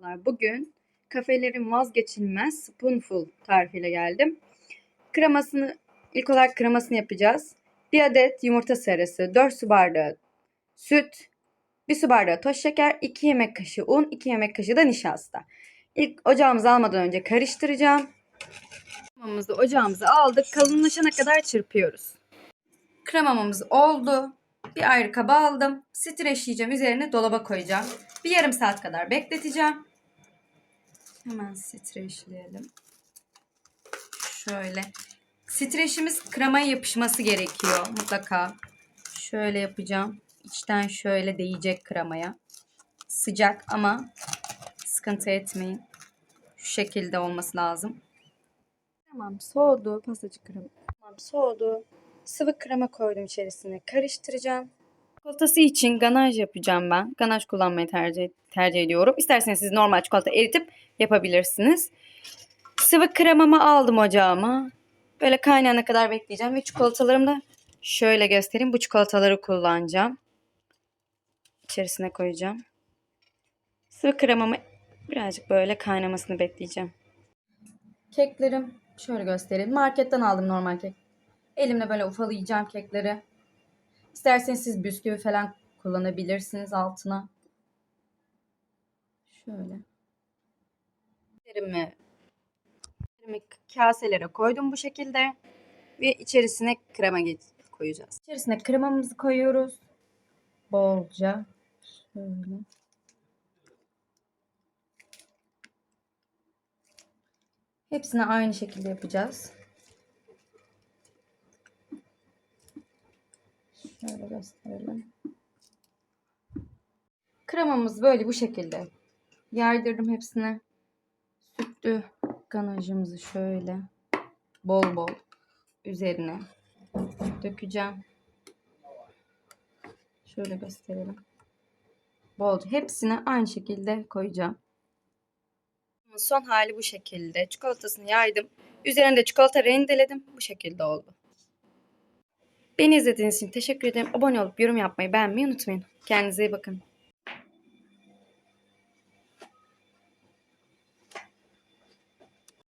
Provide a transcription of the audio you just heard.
Merhabalar. Bugün kafelerin vazgeçilmez spoonful tarifiyle geldim. Kremasını ilk olarak kremasını yapacağız. Bir adet yumurta sarısı, 4 su bardağı süt, 1 su bardağı toz şeker, 2 yemek kaşığı un, 2 yemek kaşığı da nişasta. İlk ocağımıza almadan önce karıştıracağım. Kremamızı ocağımıza aldık. Kalınlaşana kadar çırpıyoruz. Kremamız oldu. Bir ayrı kaba aldım. Streçleyeceğim. Üzerine dolaba koyacağım. Bir yarım saat kadar bekleteceğim. Hemen streçleyelim. Şöyle. Streçimiz kremaya yapışması gerekiyor mutlaka. Şöyle yapacağım. İçten şöyle değecek kremaya. Sıcak ama sıkıntı etmeyin. Şu şekilde olması lazım. Tamam soğudu. Pastacı krema. Tamam soğudu. Sıvı krema koydum içerisine. Karıştıracağım. Çikolatası için ganaj yapacağım ben. Ganaj kullanmayı tercih, tercih ediyorum. İsterseniz siz normal çikolata eritip yapabilirsiniz. Sıvı kremamı aldım ocağıma. Böyle kaynayana kadar bekleyeceğim. Ve çikolatalarımı da şöyle göstereyim. Bu çikolataları kullanacağım. İçerisine koyacağım. Sıvı kremamı birazcık böyle kaynamasını bekleyeceğim. Keklerim şöyle göstereyim. Marketten aldım normal kek. Elimle böyle ufalayacağım kekleri. İsterseniz siz bisküvi falan kullanabilirsiniz altına. Şöyle. Keklerimi, keklerimi kaselere koydum bu şekilde. Ve içerisine krema koyacağız. İçerisine kremamızı koyuyoruz. Bolca. Şöyle. Hepsini aynı şekilde yapacağız. Şöyle gösterelim. Kremamız böyle bu şekilde. Yaydırdım hepsine. Sütlü ganajımızı şöyle bol bol üzerine dökeceğim. Şöyle gösterelim. Bolca hepsini aynı şekilde koyacağım. Son hali bu şekilde. Çikolatasını yaydım. Üzerine de çikolata rendeledim. Bu şekilde oldu. Beni izlediğiniz için teşekkür ederim. Abone olup yorum yapmayı beğenmeyi unutmayın. Kendinize iyi bakın.